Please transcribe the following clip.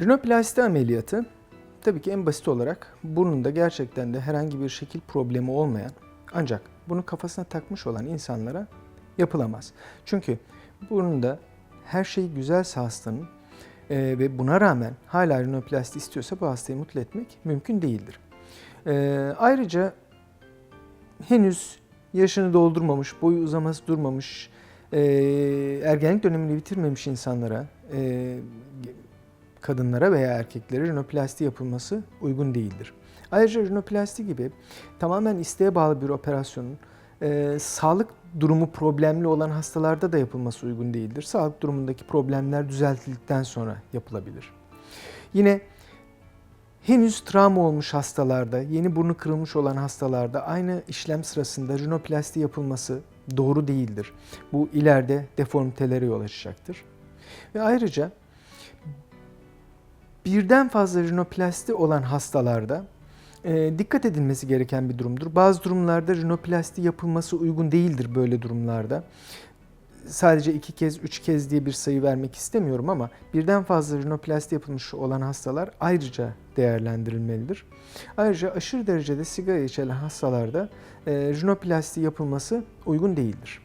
Rinoplasti ameliyatı tabii ki en basit olarak burnunda gerçekten de herhangi bir şekil problemi olmayan ancak bunu kafasına takmış olan insanlara yapılamaz. Çünkü burnunda her şey güzelse hastanın e, ve buna rağmen hala rinoplasti istiyorsa bu hastayı mutlu etmek mümkün değildir. E, ayrıca henüz yaşını doldurmamış, boyu uzaması durmamış, e, ergenlik dönemini bitirmemiş insanlara, e, kadınlara veya erkeklere rinoplasti yapılması uygun değildir. Ayrıca rinoplasti gibi tamamen isteğe bağlı bir operasyonun e, sağlık durumu problemli olan hastalarda da yapılması uygun değildir. Sağlık durumundaki problemler düzeltildikten sonra yapılabilir. Yine henüz travma olmuş hastalarda, yeni burnu kırılmış olan hastalarda aynı işlem sırasında rinoplasti yapılması doğru değildir. Bu ileride deformitelere yol açacaktır. Ve ayrıca birden fazla rinoplasti olan hastalarda e, dikkat edilmesi gereken bir durumdur. Bazı durumlarda rinoplasti yapılması uygun değildir böyle durumlarda. Sadece iki kez, üç kez diye bir sayı vermek istemiyorum ama birden fazla rinoplasti yapılmış olan hastalar ayrıca değerlendirilmelidir. Ayrıca aşırı derecede sigara içen hastalarda e, rinoplasti yapılması uygun değildir.